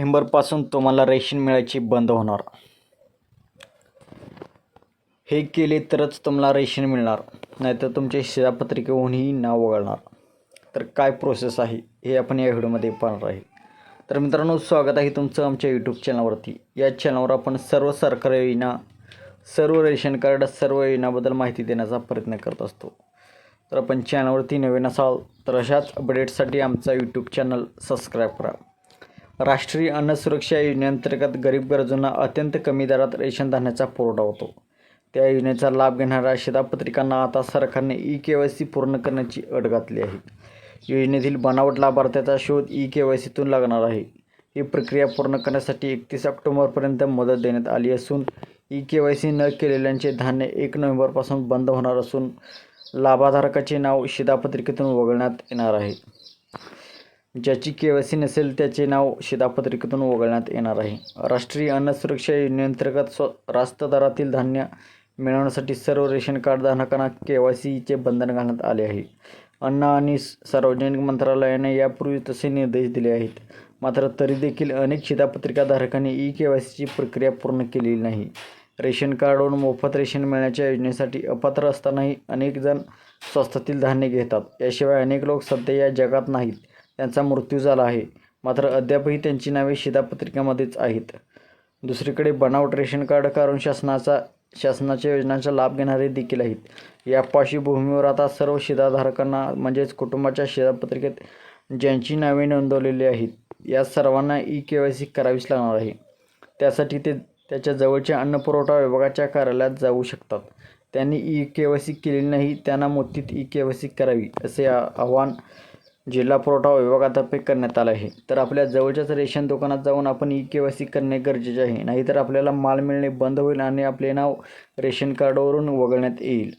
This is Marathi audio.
हेंबरपासून तुम्हाला रेशन मिळायची बंद होणार. हे केले तरच तुम्हाला रेशन मिळणार नाहीतर तुमचे शिधापत्रिकेहूनही नाव वगळणार. तर काय प्रोसेस आहे हे आपण या व्हिडिओमध्ये पाहणार आहे. तर मित्रांनो स्वागत आहे तुमचं आमच्या यूट्यूब चॅनलवरती या चॅनलवर आपण सर्व सरकारी योजना सर्व रेशन कार्ड सर्व योजनाबद्दल माहिती देण्याचा प्रयत्न करत असतो. तर आपण चॅनलवरती नवीन असाल तर अशाच अपडेट्ससाठी आमचा यूट्यूब चॅनल सबस्क्राईब करा. राष्ट्रीय अन्न सुरक्षा योजनेअंतर्गत गरीब गरजूंना अत्यंत कमी दरात रेशन धान्याचा पुरवठा होतो. त्या योजनेचा लाभ घेणाऱ्या शिधापत्रिकांना आता सरकारने ई के वाय सी पूर्ण करण्याची अट घातली आहे. योजनेतील बनावट लाभार्थ्याचा शोध ई के वाय सीतून लागणार आहे. ही प्रक्रिया पूर्ण करण्यासाठी एकतीस ऑक्टोबरपर्यंत मदत देण्यात आली असून ई के वाय सी न केलेल्यांचे धान्य एक नोव्हेंबरपासून बंद होणार असून लाभाधारकाचे नाव शिधापत्रिकेतून वगळण्यात येणार आहे. ज्याची के वाय सी नसेल त्याचे नाव शिधापत्रिकेतून वगळण्यात येणार आहे. राष्ट्रीय अन्न सुरक्षा योजनेअंतर्गत स्व रास्त दरातील धान्य मिळवण्यासाठी सर्व रेशन कार्ड धारकांना के वाय सीचे बंधन घालण्यात आले आहे. अन्न आणि सार्वजनिक मंत्रालयाने यापूर्वी तसे निर्देश दिले आहेत. मात्र तरी देखील अनेक शिधापत्रिकाधारकांनी ई के वाय सीची प्रक्रिया पूर्ण केलेली नाही. रेशन कार्डवरून मोफत रेशन मिळण्याच्या योजनेसाठी अपात्र असतानाही अनेक जण स्वस्तातील धान्य घेतात. याशिवाय अनेक लोक सध्या या जगात नाहीत. त्यांचा मृत्यू झाला आहे. मात्र अद्यापही त्यांची नावे शिधापत्रिकेमध्येच आहेत. दुसरीकडे बनावट रेशन कार्ड काढून शासनाचा शासनाच्या योजनांचा लाभ घेणारे देखील आहेत. या पार्श्वभूमीवर आता सर्व शिधाधारकांना म्हणजेच कुटुंबाच्या शिधापत्रिकेत ज्यांची नावे नोंदवलेली आहेत या सर्वांना ई के वाय सी करावीच लागणार आहे. त्यासाठी ते त्याच्या जवळच्या अन्न पुरवठा विभागाच्या कार्यालयात जाऊ शकतात. त्यांनी ई के वाय सी केलेली नाही त्यांना मोतीत ई के वाय सी करावी असे आ- जिल्हा पुरवठा विभागातर्फे करण्यात आला आहे. तर आपल्या जवळच्याच रेशन दुकानात जाऊन आपण ई के वाय सी करणे गरजेचे आहे. नाहीतर आपल्याला माल मिळणे बंद होईल आणि आपले नाव रेशन कार्डवरून वगळण्यात येईल.